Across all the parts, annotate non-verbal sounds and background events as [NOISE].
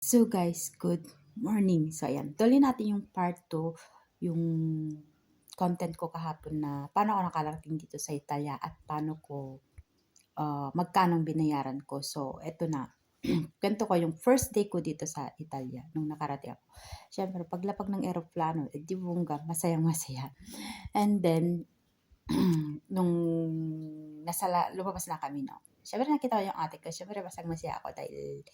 So guys, good morning. So ayan, tuloy natin yung part 2, yung content ko kahapon na paano ako nakarating dito sa Italia at paano ko uh, magkano binayaran ko. So eto na, [CLEARS THROAT] kwento ko yung first day ko dito sa Italia nung nakarating ako. Siyempre, paglapag ng eroplano, eh, di bungga, masayang masaya. And then, [CLEARS THROAT] nung nasa lumabas na kami, no? Siyempre nakita ko yung ate ko. Siyempre masang masaya ako dahil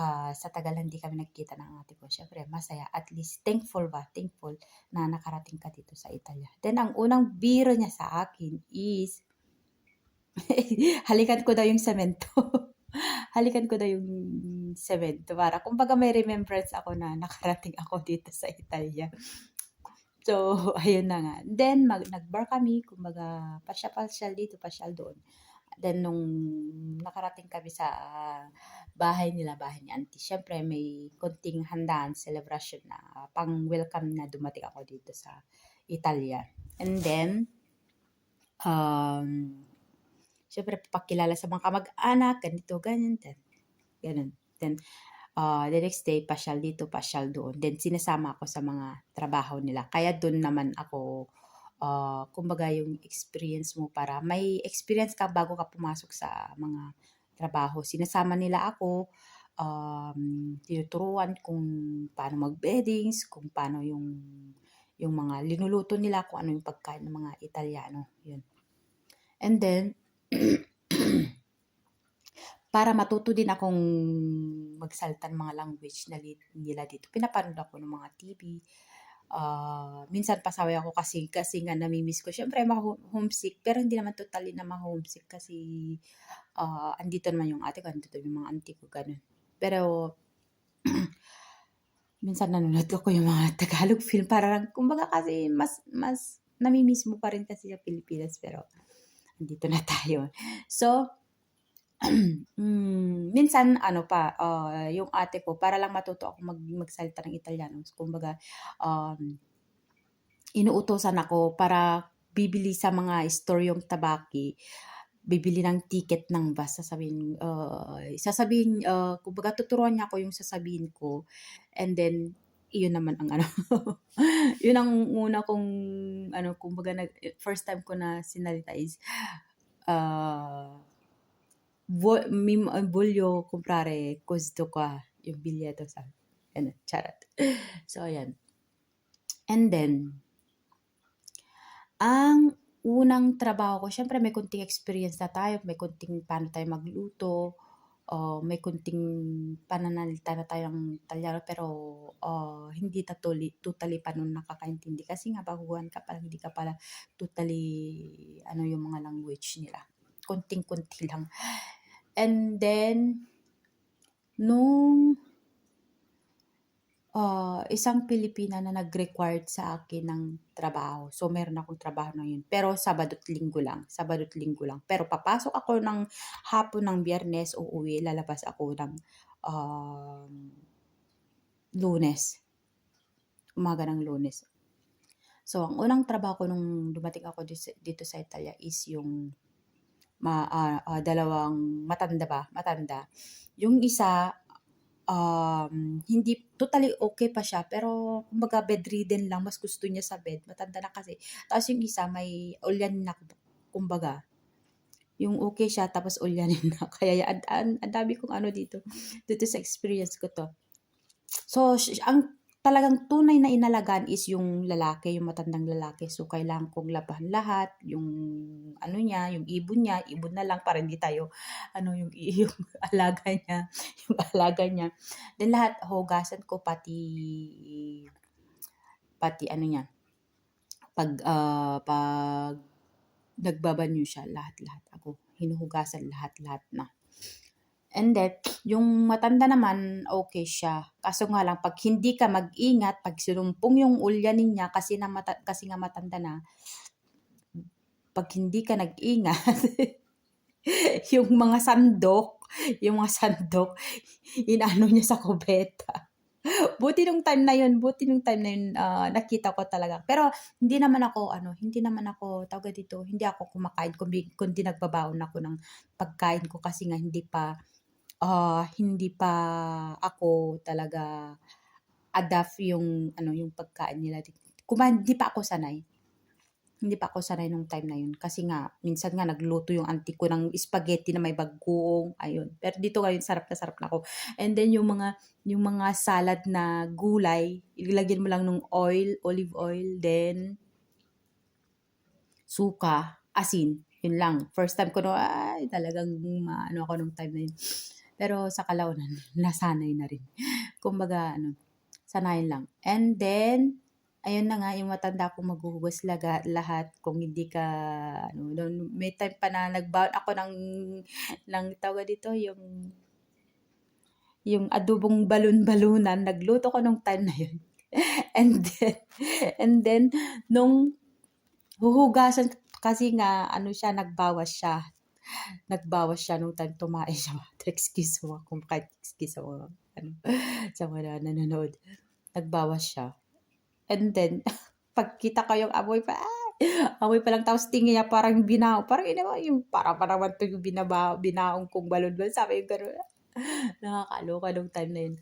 uh, sa tagal hindi kami nagkita ng ate ko. Siyempre masaya. At least thankful ba? Thankful na nakarating ka dito sa Italia. Then ang unang biro niya sa akin is [LAUGHS] halikan ko daw yung semento. [LAUGHS] halikan ko daw yung semento para kumbaga may remembrance ako na nakarating ako dito sa Italia. So, ayun na nga. Then, mag, nag-bar kami, kumbaga, pasya-pasyal dito, pasyal doon. Then, nung nakarating kami sa bahay nila, bahay ni auntie, syempre may konting handaan, celebration na pang-welcome na dumating ako dito sa Italia. And then, um, syempre pakilala sa mga kamag-anak, ganito, ganyan, then, ganun. Then, uh, the next day, pasyal dito, pasyal doon. Then, sinasama ako sa mga trabaho nila. Kaya doon naman ako uh, kumbaga yung experience mo para may experience ka bago ka pumasok sa mga trabaho. Sinasama nila ako, um, tinuturuan kung paano mag-beddings, kung paano yung yung mga linuluto nila, kung ano yung pagkain ng mga Italiano. Yun. And then, [CLEARS THROAT] para matuto din akong magsalita ng mga language na nila dito. Pinapanood ako ng mga TV, uh, minsan pasaway ako kasi kasi nga namimiss ko. Syempre ma-homesick pero hindi naman totally na ma-homesick kasi uh, andito naman yung ate ko, andito yung mga auntie ko ganun. Pero [CLEARS THROAT] minsan nanonood ko yung mga Tagalog film para lang kumbaga kasi mas mas namimiss mo pa rin kasi sa Pilipinas pero andito na tayo. So, mm, minsan ano pa, uh, yung ate ko para lang matuto ako mag magsalita ng Italiano. Kumbaga, um, inuutosan ako para bibili sa mga store yung tabaki, bibili ng ticket ng bus, sasabihin, uh, sasabihin, uh, kumbaga tuturuan niya ako yung sasabihin ko. And then, iyon naman ang ano, [LAUGHS] yun ang una kong, ano, kumbaga, nag, first time ko na sinalita is, uh, vo, mi voglio comprare questo qua, yung biglietto sa, ano, charot. So, ayan. And then, ang unang trabaho ko, syempre may kunting experience na tayo, may kunting paano tayo magluto, uh, may kunting pananalita na tayo ng Talyano, pero uh, hindi totally, totally pa nun nakakaintindi. Kasi nga, baguhan ka pa, hindi ka pala totally, ano yung mga language nila. Kunting-kunti lang. And then, nung uh, isang Pilipina na nag-required sa akin ng trabaho. So, meron akong trabaho na yun. Pero Sabado't Linggo lang. Sabado't Linggo lang. Pero papasok ako ng hapon ng biyernes, uuwi, lalabas ako ng um, lunes. Umaga ng lunes. So, ang unang trabaho ko nung dumating ako dito sa Italia is yung ma, uh, uh, dalawang matanda ba? Matanda. Yung isa, um, hindi totally okay pa siya, pero kumbaga bedridden lang, mas gusto niya sa bed. Matanda na kasi. Tapos yung isa, may ulyan na, kumbaga. Yung okay siya, tapos ulyanin [LAUGHS] na. Kaya ang, ang, ang dami kong ano dito, dito sa experience ko to. So, ang talagang tunay na inalagaan is yung lalaki, yung matandang lalaki. So, kailangan kong labahan lahat, yung ano niya, yung ibon niya, ibon na lang para hindi tayo, ano, yung, [LAUGHS] yung alaga niya, [LAUGHS] yung alaga niya. Then lahat, hugasan ko pati, pati ano niya, pag, uh, pag nagbabanyo siya, lahat-lahat ako, hinuhugasan lahat-lahat na. Then, yung matanda naman, okay siya. Kaso nga lang, pag hindi ka mag-ingat, pag sinumpong yung ulyanin niya, kasi, na mata, kasi nga matanda na, pag hindi ka nag-ingat, [LAUGHS] yung mga sandok, yung mga sandok, inano niya sa kubeta. buti nung time na yun, buti nung time na yun, uh, nakita ko talaga. Pero hindi naman ako, ano, hindi naman ako, tawag dito, hindi ako kumakain, kundi, kundi nagbabaon ako ng pagkain ko kasi nga hindi pa, ah, hindi pa ako talaga adapt yung ano, yung pagkain nila. Kumain hindi pa ako sanay. Hindi pa ako sanay nung time na yun kasi nga minsan nga nagluto yung auntie ko ng spaghetti na may bagoong, ayun. Pero dito ngayon sarap na sarap na ako. And then yung mga yung mga salad na gulay, ilagyan mo lang ng oil, olive oil, then suka, asin. Yun lang. First time ko no, ay talagang maano ako nung time na yun. Pero sa kalaunan, [LAUGHS] nasanay na rin. Kumbaga, ano, sanayin lang. And then, ayun na nga, yung matanda ko maghuhugas laga, lahat kung hindi ka, ano, may time pa na nagbaon ako ng, ng tawag dito, yung, yung adobong balon-balunan, nagluto ko nung time na yun. [LAUGHS] and then, and then, nung huhugasan, kasi nga, ano siya, nagbawas siya. Nagbawas siya nung time tumae siya. Excuse [LAUGHS] mo kung kahit mo, ano, [LAUGHS] sa mga nanonood. Nagbawas siya. And then, [LAUGHS] pagkita ko yung amoy pa, ay, amoy pa lang tapos tingin niya parang binao. Parang ina yung para pa naman to yung binaba, binaong kong balon. Sabi yung gano'n. Nakakaloka nung time na yun.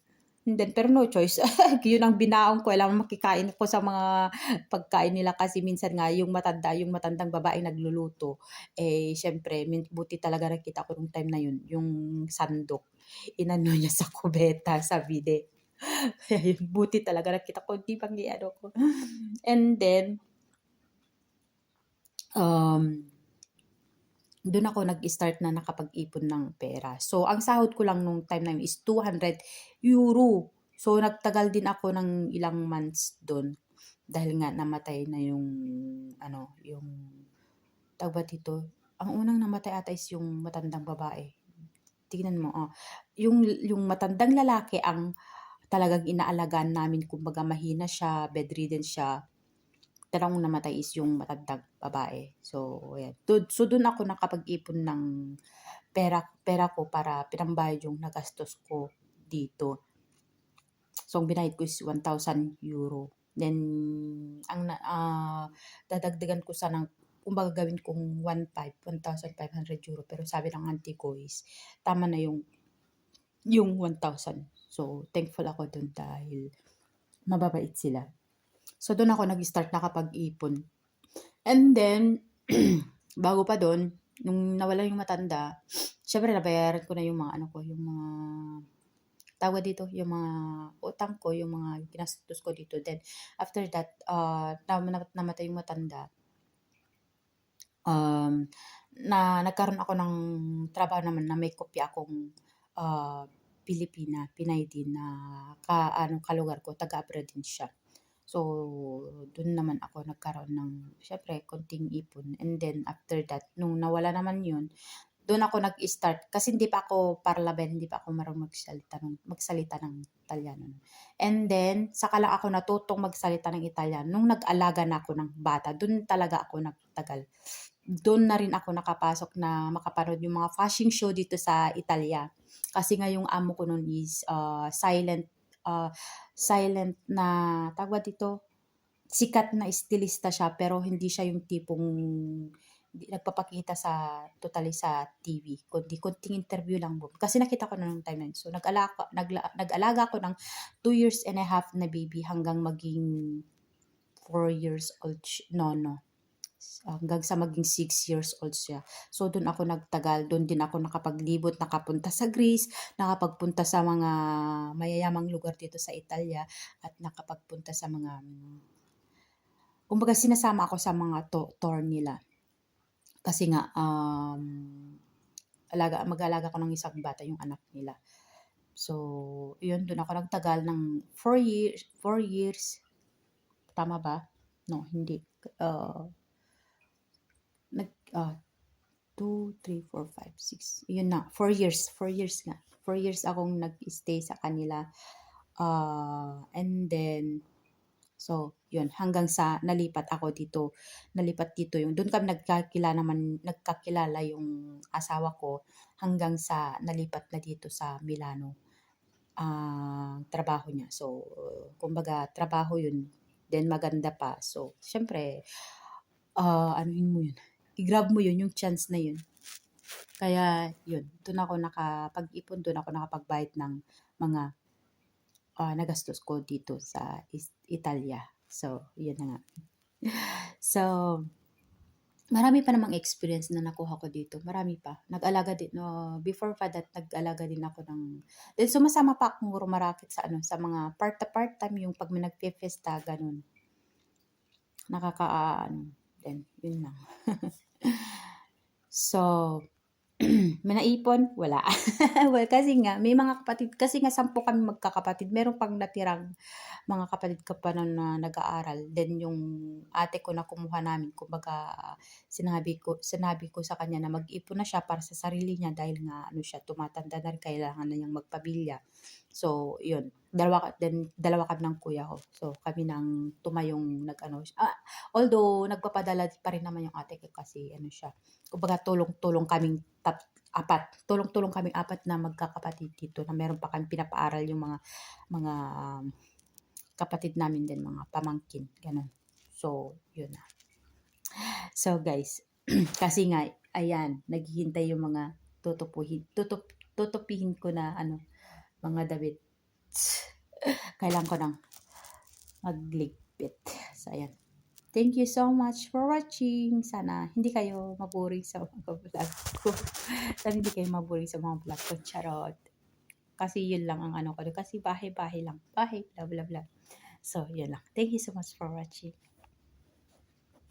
And then, pero no choice. [LAUGHS] yun ang binaong ko. Alam makikain ko sa mga pagkain nila kasi minsan nga yung matanda, yung matandang babae nagluluto. Eh, syempre, buti talaga nakita ko nung time na yun, yung sandok. Inano niya sa kubeta, sa bide. [LAUGHS] Kaya yun, buti talaga nakita ko, di bang ano ko. And then, um, doon ako nag-start na nakapag-ipon ng pera. So, ang sahod ko lang nung time na yun is 200 euro. So, nagtagal din ako ng ilang months doon. Dahil nga namatay na yung, ano, yung, tawag ba dito? Ang unang namatay ata is yung matandang babae. Tingnan mo, oh. Yung, yung matandang lalaki ang talagang inaalagaan namin. Kumbaga mahina siya, bedridden siya dalawang namatay is yung matandang babae. So, ayan. So, doon ako nakapag-ipon ng pera, pera ko para pinambayad yung nagastos ko dito. So, ang binayad ko is 1,000 euro. Then, ang uh, dadagdagan ko sana, kumbaga gawin kong 1,500, 1,500 euro. Pero sabi ng auntie ko is, tama na yung, yung 1,000. So, thankful ako dun dahil mababait sila. So, doon ako nag-start nakapag-ipon. And then, [CLEARS THROAT] bago pa doon, nung nawala yung matanda, syempre nabayaran ko na yung mga ano ko, yung mga tawag dito, yung mga utang ko, yung mga ginastos ko dito. Then, after that, uh, namatay yung matanda. Um, na nagkaroon ako ng trabaho naman na may kopya akong uh, Pilipina, Pinay din na ka, ano, kalugar ko, taga-abroad din siya. So, dun naman ako nagkaroon ng, syempre, konting ipon. And then, after that, nung nawala naman yun, doon ako nag-start. Kasi hindi pa ako parlaben, hindi pa ako marunong magsalita ng, magsalita ng Italiano. And then, saka lang ako natutong magsalita ng Italiano. Nung nag-alaga na ako ng bata, doon talaga ako nagtagal. Doon na rin ako nakapasok na makapanood yung mga fashion show dito sa Italia. Kasi nga yung amo ko noon is uh, silent uh, silent na, tawag dito, sikat na estilista siya pero hindi siya yung tipong nagpapakita sa totally sa TV kundi kunting interview lang po. Kasi nakita ko na nung time na so nag-alaga, nag, nag-alaga ako ng 2 years and a half na baby hanggang maging 4 years old no no hanggang sa maging 6 years old siya. So, doon ako nagtagal. Doon din ako nakapaglibot, nakapunta sa Greece, nakapagpunta sa mga mayayamang lugar dito sa Italia, at nakapagpunta sa mga, kumbaga sinasama ako sa mga to- tour nila. Kasi nga, um, alaga, mag-alaga ko ng isang bata, yung anak nila. So, yun, doon ako nagtagal ng 4 years, 4 years, tama ba? No, hindi. Uh, nag, uh, 2, 3, 4, 5, 6, yun na, 4 years, 4 years nga. 4 years akong nag-stay sa kanila. Uh, and then, so, yun, hanggang sa nalipat ako dito, nalipat dito yung, doon kami nagkakilala naman, nagkakilala yung asawa ko hanggang sa nalipat na dito sa Milano ang uh, trabaho niya. So, kumbaga, trabaho yun. Then, maganda pa. So, syempre, uh, anuhin mo yun i-grab mo yun, yung chance na yun. Kaya yun, dun ako nakapag-ipon, dun ako nakapagbayad ng mga ah, nagastos ko dito sa Italia. So, yun na nga. [LAUGHS] So, marami pa namang experience na nakuha ko dito. Marami pa. Nag-alaga din, no, before pa that, nag-alaga din ako ng, then sumasama pa akong rumarakit sa ano, sa mga part to part time, yung pag nagpe-festa, ganun. Nakaka, ah, ano, then, yun lang. [LAUGHS] so, [CLEARS THROAT] may naipon? Wala. [LAUGHS] well, kasi nga, may mga kapatid, kasi nga sampu kami magkakapatid, meron pang natirang mga kapatid ko pa na, na nag-aaral. Then yung ate ko na kumuha namin, kumbaga sinabi ko, sinabi ko sa kanya na mag-ipon na siya para sa sarili niya dahil nga ano siya, tumatanda na rin, kailangan na niyang magpabilya. So, yun. Dalawa, then, dalawa kami ng kuya ko. So, kami nang tumayong nag-ano. Ah, although, nagpapadala pa rin naman yung ate ko kasi ano siya. Kumbaga, tulong-tulong kaming tat, apat. Tulong-tulong kaming apat na magkakapatid dito na meron pa kami pinapaaral yung mga mga um, kapatid namin din, mga pamangkin. Ganun. So, yun na. So, guys, [CLEARS THROAT] kasi nga, ayan, naghihintay yung mga tutupuhin, tutup, tutupihin ko na, ano, mga damit. Kailangan ko nang magligpit. So, ayan. Thank you so much for watching. Sana hindi kayo maboring sa mga vlog ko. Sana hindi kayo maboring sa mga vlog ko. Charot. Kasi yun lang ang ano ko. Kasi bahay-bahay lang. Bahay, blah, blah, blah. So, yun lang. Thank you so much for watching.